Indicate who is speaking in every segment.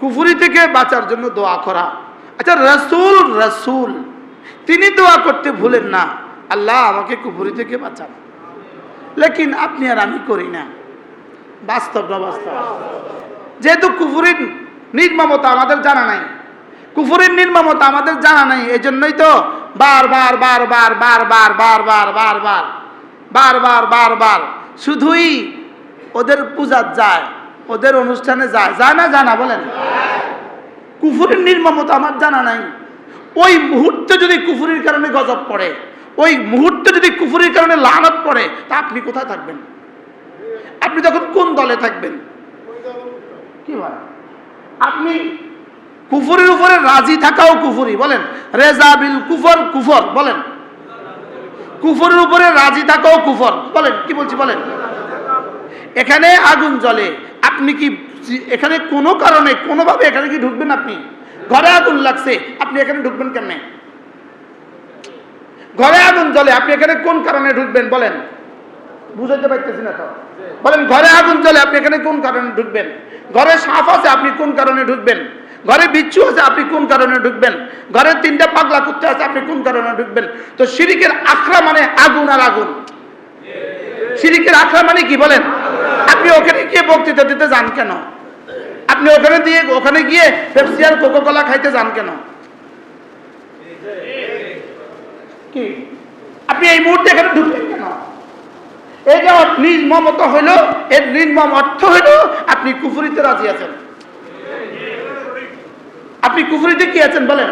Speaker 1: কুফুরি থেকে বাঁচার জন্য দোয়া করা আচ্ছা রসুল রসুল তিনি দোয়া করতে ভুলেন না আল্লাহ আমাকে কুফুরি থেকে বাঁচান লেকিন আপনি আর আমি করি না বাস্তব না বাস্তব যেহেতু কুফুরির নির্মমতা আমাদের জানা নাই কুফুরের নির্মমতা আমাদের জানা নাই এই জন্যই তো বারবার বারবার বারবার বারবার বারবার বারবার বারবার শুধুই ওদের পূজা যায় ওদের অনুষ্ঠানে যায় যায় না জানা বলেন। কুফুরির নির্মমতা আমার জানা নাই। ওই মুহূর্তে যদি কুফুরির কারণে গজব পড়ে, ওই মুহূর্তে যদি কুফুরির কারণে লানত পড়ে, তা আপনি কোথায় থাকবেন? আপনি তখন কোন দলে থাকবেন? কি হয় আপনি কুফুরির উপরে রাজি থাকাও কুফুরি, বলেন। রেজা বিল কুফর কুফর, বলেন। কুফরের উপরে রাজি থাকাও কুফর, বলেন। কি বলছি, বলেন? এখানে আগুন জ্বলে আপনি কি এখানে কোনো কারণে, কোনোভাবে এখানে কি ঢুকবেন আপনি? ঘরে আগুন লাগছে, আপনি এখানে ঢুকবেন কেমনে? ঘরে আগুন জ্বলে, আপনি এখানে কোন কারণে ঢুকবেন বলেন? বুঝাইতে পারতেছি না তো। বলেন, ঘরে আগুন জ্বলে, আপনি এখানে কোন কারণে ঢুকবেন? ঘরে সাপ আছে, আপনি কোন কারণে ঢুকবেন? ঘরে বিচ্ছু আছে, আপনি কোন কারণে ঢুকবেন? ঘরে তিনটা পাগলা কুত্তে আছে, আপনি কোন কারণে ঢুকবেন? তো শিরিকের আখড়া মানে আগুন আর আগুন। শিরিকের আখড়া মানে কি বলেন? আপনি ওখানে গিয়ে বক্তৃতা দিতে যান কেন? আপনি ওখানে দিয়ে, ওখানে গিয়ে পেপসি আর কোকো কোলা খাইতে যান কেন? কি? আপনি এই মুহূর্তে এখানে ঢুকলেন কেন? এই যে নির্মমতা হইল, এর নির্মম অর্থ হইল, আপনি কুফুরিতে রাজি আছেন। আপনি কুফুরিতে কি আছেন বলেন?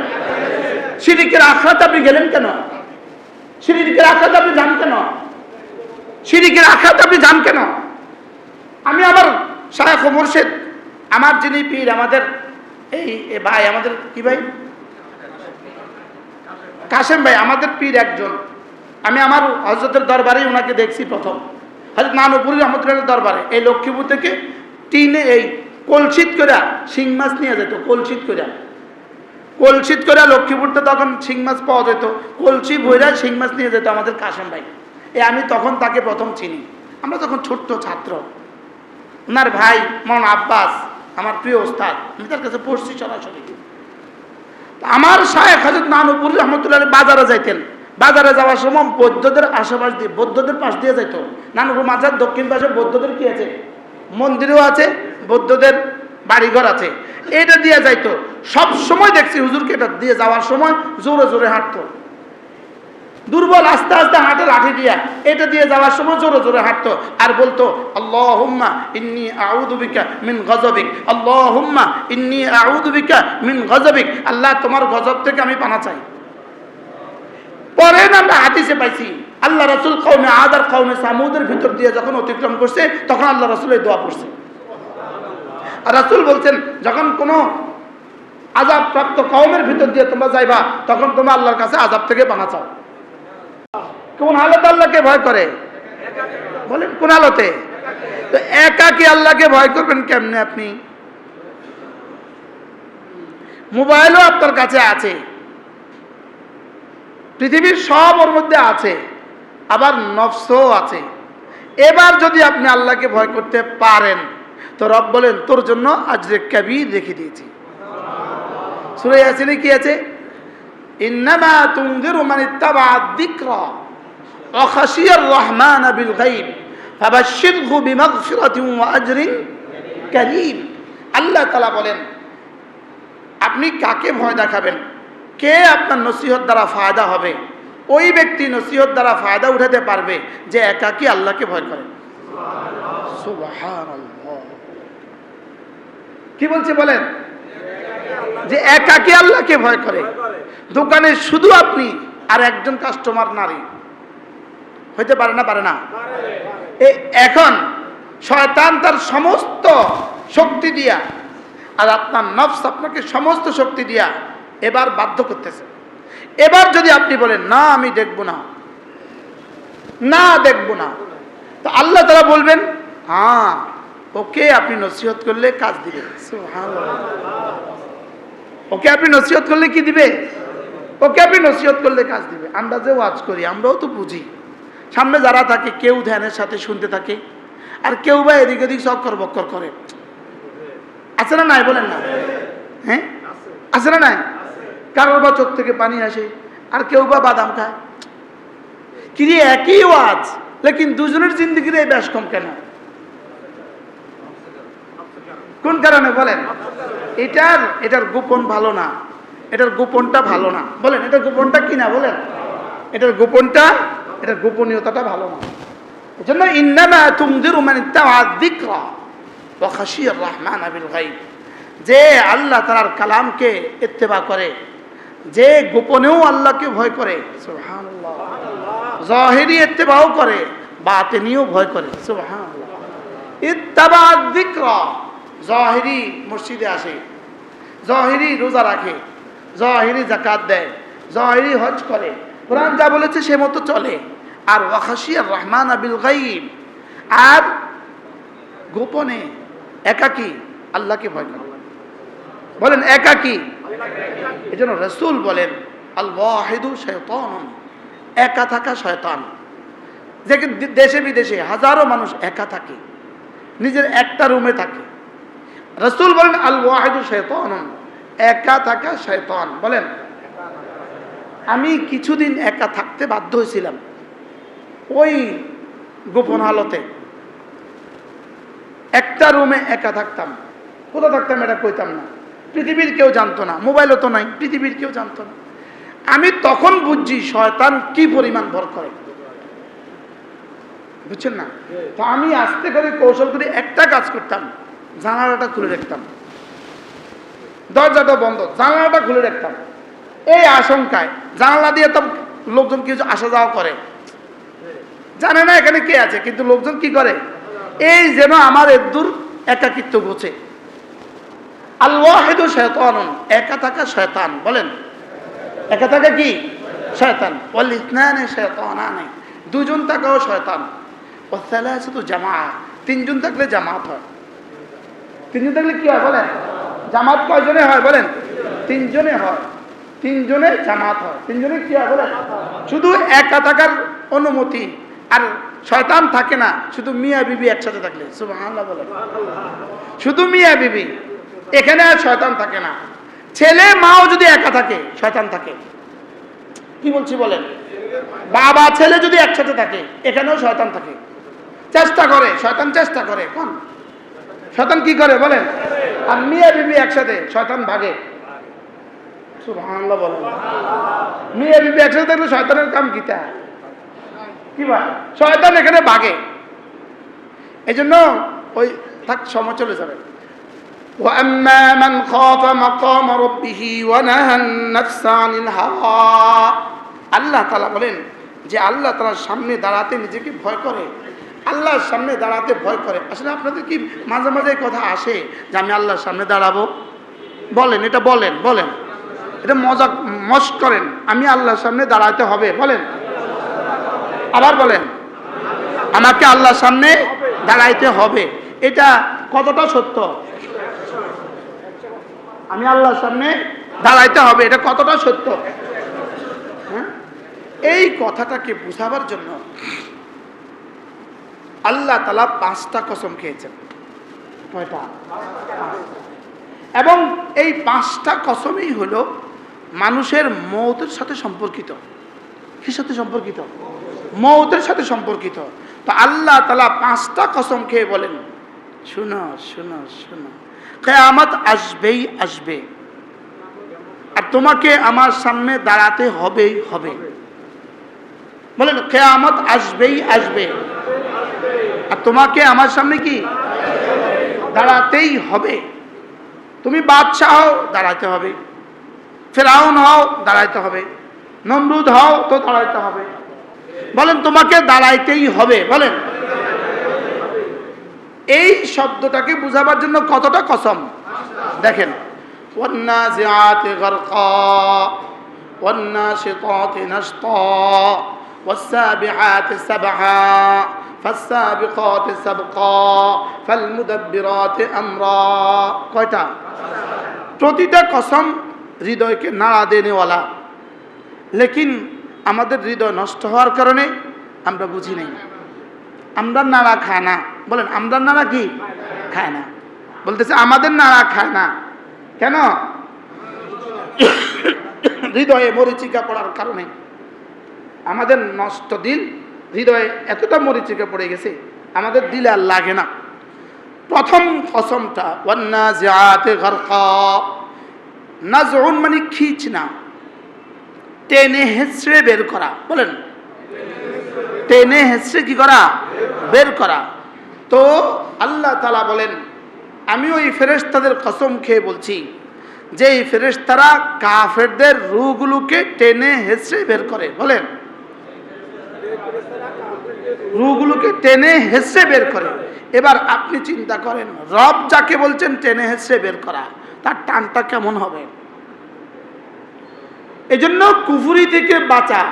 Speaker 1: সিরিকের আখড়াতে আপনি গেলেন কেন? সিরিকের আখড়াতে আপনি যান কেন? সিরিকের আখড়াতে আপনি যান কেন? আমি আমার শায়খ মুর্শেদ, আমার যিনি পীর, আমাদের এই ভাই, আমাদের কি ভাই? কাশেম ভাই, আমাদের পীর একজন। আমি আমার হজরতের দরবারেই ওনাকে দেখছি প্রথম। হজরত নানুপুরি রহমতুল্লাহ দরবারে, এই লক্ষ্মীপুর থেকে টিনে এই কলসিত করে শিং মাছ নিয়ে যেত, কলসিত করে কলসিত করে লক্ষ্মীপুরতে তখন শিং মাছ পাওয়া যেত, কলসি ভৈরা শিং মাছ নিয়ে যেত আমাদের কাশেম ভাই। এ আমি তখন তাকে প্রথম চিনি। আমরা তখন ছোট্ট ছাত্র। ওনার ভাই মন আব্বাস, আমার প্রিয় ওস্তাদ, আমি তার কাছে পড়ছি সরাসরি। আমার শায়েখ হাজরত নানুপুর রহমতুল্লাহ বাজারে যাইতেন। বাজারে যাওয়ার সময় বৌদ্ধদের আশেপাশ দিয়ে, বৌদ্ধদের পাশ দিয়ে যাইত। নানুপুর মাজার দক্ষিণ পাশে বৌদ্ধদের কি আছে? মন্দিরও আছে, বৌদ্ধদের বাড়িঘর আছে। এটা দিয়ে যাইতো। সব সময় দেখছি হুজুরকে এটা দিয়ে যাওয়ার সময় জোরে জোরে হাঁটতো। দুর্বল আস্তে আস্তে হাঁটে লাঠি দিয়া, এটা দিয়ে যাওয়ার সময় জোরে জোরে হাঁটতো। আর বলতো আল্লাহ ইন্নি আউদুবিকা মিন গজবিক ইন্নি আউদুবিকা মিন গজবিক। আল্লাহ, তোমার গজব থেকে আমি পানা চাই। পরে আমরা হাদিসে পাইছি, আল্লাহ রসুল কৌমে আদার কৌমে সামুদের ভিতর দিয়ে যখন অতিক্রম করছে, তখন আল্লাহ রসুল এই দোয়া পড়ছে। আর রাসুল বলছেন, যখন কোনো আজাব প্রাপ্ত কৌমের ভিতর দিয়ে তোমরা যাইবা, তখন তোমরা আল্লাহর কাছে আজাব থেকে বানা চাও। কোন হালত আল্লাহকে ভয় করে? বলেন, কোন হালতে? তো একা কি আল্লাহকে ভয় করবেন কেমনে আপনি? মোবাইলও আপনার কাছে আছে। পৃথিবীর সব ওর মধ্যে আছে, আবার নফসও আছে। এবার যদি আপনি আল্লাহকে ভয় করতে পারেন, তো রব বলেন, তোর জন্য আজরে কবির রেখে দিয়েছি। সুরে আসিনে কি আছে? ইন্নামা তুনজিরু মান যিকরা রহমান বিল গায়ব ফাবাশশিরহু বিমাগফিরাতিন ওয়া আজরিন আল্লাহ তাআলা বলেন, আপনি কাকে ভয় দেখাবেন? কে আপনার নসিহত দ্বারা ফায়দা হবে? ওই ব্যক্তি নসিহত দ্বারা ফায়দা উঠাতে পারবে যে একাকি আল্লাহকে ভয় করে? কি বলছে বলেন? যে একাকি আল্লাহকে ভয় করে? দোকানে শুধু আপনি আর একজন কাস্টমার নারী। হইতে পারে না পারে না। এখন শয়তান তার সমস্ত শক্তি দিয়া আর আপনার নফস আপনাকে সমস্ত শক্তি দিয়া এবার বাধ্য করতেছে। এবার যদি আপনি বলেন না আমি দেখব না। না দেখব না। তো আল্লাহ তারা বলবেন হ্যাঁ ওকে আপনি নসিহত করলে কাজ দিবে। ওকে আপনি নসিহত করলে কি দিবে? ওকে আপনি নসিহত করলে কাজ দিবে। আমরা যে ওয়াজ করি আমরাও তো বুঝি। সামনে যারা থাকে, কেউ ধ্যানের সাথে শুনতে থাকে, আর কেউ বা এদিক ওদিক চক্কর বক্কর করে। আছে না নাই বলেন না? হ্যাঁ? আছে না নাই? কারোর বা চোখ থেকে পানি আসে, আর কেউ বা বাদাম খায়। কিরে, একই ওয়াজ, লেকিন দুজনের জিন্দগির এই ব্যাস কম কেন? কোন কারণে বলেন? এটার এটার গোপন ভালো না। এটার গোপনটা ভালো না। বলেন, এটার গোপনটা কি না বলেন? এটার গোপনটা এটার গোপনীয়তাটা ভালো না। এজন্য ইন্নামা তুমদিরু মান রহমান বিল গায়ব। যে আল্লাহ তাআলার কালামকে ইত্তেবা করে, যে গোপনেও আল্লাহকে ভয় করে জাহিরি ইত্তেবাও করে, বাতিনিও ভয় করে, সুবহানাল্লাহ। ইত্তাবা যিকরা, জাহিরি মসজিদে আসে, জাহিরি রোজা রাখে, জাহিরি জাকাত দেয়, জাহিরি হজ করে। কোরআন যা বলেছে সে মতো চলে। আর ওয়াখাসিয়ার রহমান আবিল গাইব আর গোপনে একাকি আল্লাহকে ভয় করে। বলেন একাকি। এই জন্য রসুল বলেন আল ওয়াহিদু শয়তান একা থাকা শয়তান। যে দেশে বিদেশে হাজারো মানুষ একা থাকে। নিজের একটা রুমে থাকে। রসুল বলেন আল ওয়াহিদু শয়তান একা থাকা শয়তান। বলেন আমি কিছুদিন একা থাকতে বাধ্য হয়েছিলাম। ওই গোপন হালতে একটা রুমে একা থাকতাম। কোথাও থাকতাম এটা কইতাম না। পৃথিবীর কেউ জানতো না। মোবাইলও তো নাই, পৃথিবীর কেউ জানতো না। আমি তখন বুঝছি শয়তান কি পরিমাণ ভর করে। বুঝছেন না? তো আমি আস্তে করে কৌশল করে একটা কাজ করতাম, জানালাটা খুলে রাখতাম। দরজাটা বন্ধ, জানালাটা খুলে রাখতাম। এই আশঙ্কায়। জানালা দিয়ে তো লোকজন কিছু আসা যাওয়া করে। জানে না এখানে কে আছে, কিন্তু লোকজন কি করে? এই যেন আমার এদুর একাকিত্ব গোছে আল্লাহেদু শয়তান একা থাকা শয়তান বলেন। একা থাকা কি? শয়তান বল ইতনানে শয়তানানে দুজন থাকাও শয়তান ও সালাসাতু জামা তিনজন থাকলে জামাত হয়। তিনজন থাকলে কি হয়, বলেন? জামাত কয়জনে হয়, বলেন? তিনজনে হয়। তিনজনে জামাত হয়। তিনজনের কি বলেন শুধু একা থাকার অনুমতি। আর শয়তান থাকে না, শুধু মিয়া বিবি একসাথে থাকলে। শুধু মিয়া বিবি। এখানে আর শয়তান থাকে না। ছেলে মাও যদি একা থাকে, শয়তান থাকে। কি বলছি বলেন? বাবা, ছেলে যদি একসাথে থাকে, এখানেও শয়তান থাকে। চেষ্টা করে, শয়তান চেষ্টা করে কোন শয়তান কি করে বলেন? আর মিয়া বিবি একসাথে, শয়তান ভাগে। সুবহানাল্লাহ বলেন মিয়া বিবি একসাথে থাকলে শয়তানের কাম কিতা কি ভাই শয়তান এখানে ভাগে এই জন্য ওই থাক সময় চলে যাবে وأما من خاف مقام ربه ونهى النفس عن الهوى আল্লাহ তালা বলেন যে আল্লাহ তালার সামনে দাঁড়াতে নিজেকে ভয় করে আল্লাহর সামনে দাঁড়াতে ভয় করে আসলে আপনাদের কি মাঝে মাঝে এই কথা আসে যে আমি আল্লাহর সামনে দাঁড়াবো বলেন এটা বলেন বলেন এটা মজা মশ করেন। আমি আল্লাহর সামনে দাঁড়াতে হবে, বলেন। আবার বলেন। আমাকে আল্লাহর সামনে দাঁড়াইতে হবে। এটা কতটা সত্য? আমি আল্লাহর সামনে দাঁড়াইতে হবে, এটা কতটা সত্য? হ্যাঁ? এই কথাটাকে বুঝাবার জন্য আল্লাহ তালা পাঁচটা কসম খেয়েছেন। এবং এই পাঁচটা কসমই হলো মানুষের মৌতের সাথে সম্পর্কিত। কি সাথে সম্পর্কিত? মৌতের সাথে সম্পর্কিত। তো আল্লাহ তালা পাঁচটা কসম খেয়ে বলেন, শুনো শুনো শুনো। কেয়ামত আসবেই আসবে। আর তোমাকে আমার সামনে দাঁড়াতে হবেই হবে। বলেন, কেয়ামত আসবেই আসবে। আর তোমাকে আমার সামনে কি? দাঁড়াতেই হবে। তুমি বাদশাহ দাঁড়াতে হবে। ফেরাউন হও দাঁড়াইতে হবে নমরুদ হও তো দাঁড়াইতে হবে বলেন তোমাকে দাঁড়াইতেই হবে বলেন এই শব্দটাকে বুঝাবার জন্য কতটা কসম দেখেন والنازعات غرقا والناشطات نشطا والسابحات سبحا فالسابقات سبقا فالمدبرات امرا কয়টা প্রতিটা কসম হৃদয়কে নাড়া দেনেওয়ালা। লেকিন আমাদের হৃদয় নষ্ট হওয়ার কারণে আমরা বুঝি নাই। আমরা নাড়া খায় না। বলেন, আমরা নাড়া কি? খায় না। বলতেছে, আমাদের নাড়া খায় না। কেন? হৃদয়ে মরিচিকা পড়ার কারণে। আমাদের নষ্ট দিল হৃদয়ে এতটা মরিচিকা পড়ে গেছে, আমাদের দিলে আর লাগে না। প্রথম কসমটা ওয়ান্না জাতে গরকা। নাজউন মানে খিচ না। টেনে হেসড়ে বের করা। বলেন। টেনে হেসড়ে কি করা? বের করা। তো আল্লাহ তালা বলেন, আমি ওই ফেরেশতাদের কসম খেয়ে বলছি যে এই ফেরেশতারা কাফেরদের রুগুলোকে টেনে হেসড়ে বের করে। বলেন। রুগুলোকে টেনে হেসড়ে বের করে। এবার আপনি চিন্তা করেন, রব যাকে বলছেন টেনে হেসড়ে বের করা। তার টানটা কেমন হবে? এজন্য কুফুরি থেকে বাঁচা।